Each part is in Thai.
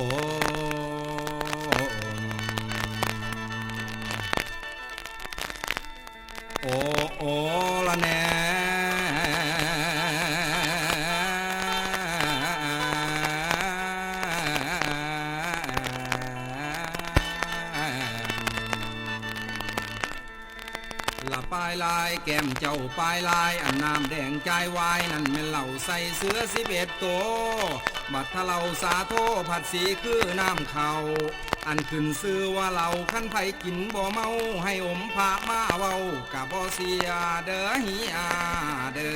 Oh, oh. ละปลายลายแก้มเจ้าปลายลายอันน้ำแดงใจวายนั่นแม่นเหล่าใส่เสื้อสิบเอ็ดโตวบัดทะเล่าสาโทผัดสีคือน้ำเขาอันขึ้นซื้อว่าเราขั้นไผกินบ่เมาให้อมพามาเว้ากะบ่เสียเด้อฮีอาเด้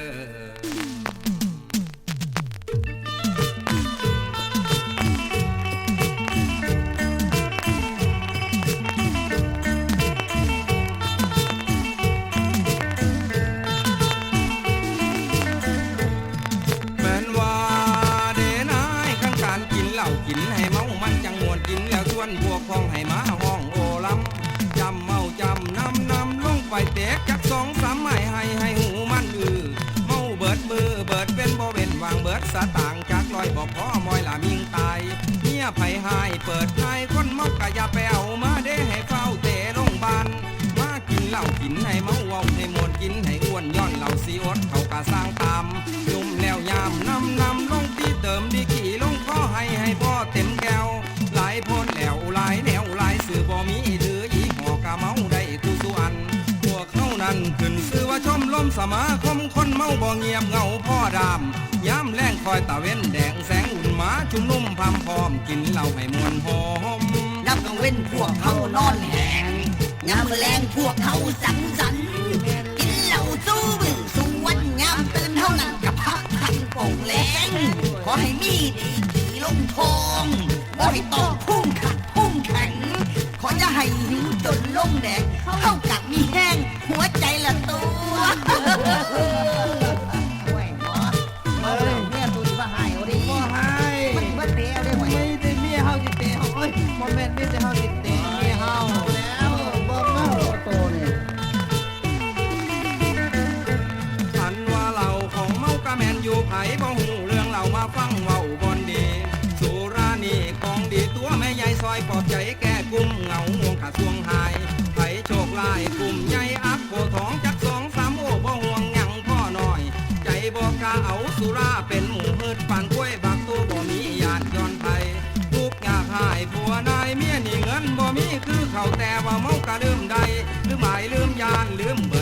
อ กินให้เมามันจังมวนกินแล้วชวนพวกพ้องให้มาห้องโอลำจำเมาจำนำนำลงไปเตกจักสองสามไม้ให้ให้หูมันอือเมาเบิดมือเบิดเป็นบ่เว้นวางเบิดสตางค์จากลอยบ่พอมอยละมิงตายเมียไผหายเปิดทายคนเมากะยาไปเอามาเด้ให้เฝ้าเตะโรงบาลมากินเหล้ากินให้เมาเว้าให้มวนกินให้อ้วนย้อนเหล้าสีอดเขากะสร้างตามยุ่มแล้วยามนำนำลงที่เติมดีขี่ ขึ้นซื้อว่าชมลมสมาคมคนเมาบ่เงียบเงาพ่อดามย้ำแรงคอยตะเว้นแดงแสงอุ่นหมาชุมนุ่มพามพร้อมกินเหล้าให้มวนหอมนับกังเว้นพวกเขานอนแหงยามมื้อแรงพวกเขาสังสรรค์กินเหล้าสู้บึ้งสู้วันยามตื่นเท่านั้นกับพระขันโป่งแหลงขอให้มีดีขี่ลงทองบ่ให้ต้องพุ่งขัดพุ่งแข็ง ขออย่าให้หิวจนลงแดงเท่ากับมีแห้ง หัวใจละตัวโอ้ยหมอเอ้ยเมียตูสิว่าหายเอาดิบ่ให้มันสิว่าเตะเอาได้หวยไม่ได้เมียเฮาสิเตะเฮาเอ้ยบ่แม่นมีแต่เฮาสิเตะเมียเฮาแล้วเบิ่งเนาะโตนี่ฉันว่าเราของเมากะแมนอยู่ไผบ่หูเรื่องเรามาฟังเว้าบอนดีสุรานี่ของดีตัวแม่ใหญ่ซอยปลอบใจแก้กุม เหงาห่วงขาดสวงหายไผโชคลายกลุ่มใหญ่อักโพท้องจักสองสามโอ้บ่ห่วงหยังพ่อหน่อย ใจบ่กล้าเอาสุราเป็นหมูพืชปานกล้วยบักตัวบ่มีญาติย้อนไผทุกยากหายผัวนายเมียนี่เงินบ่มีคือเขาแต่ว่าเมากะลืมใดลืมหมายลืมยานลืมเบิด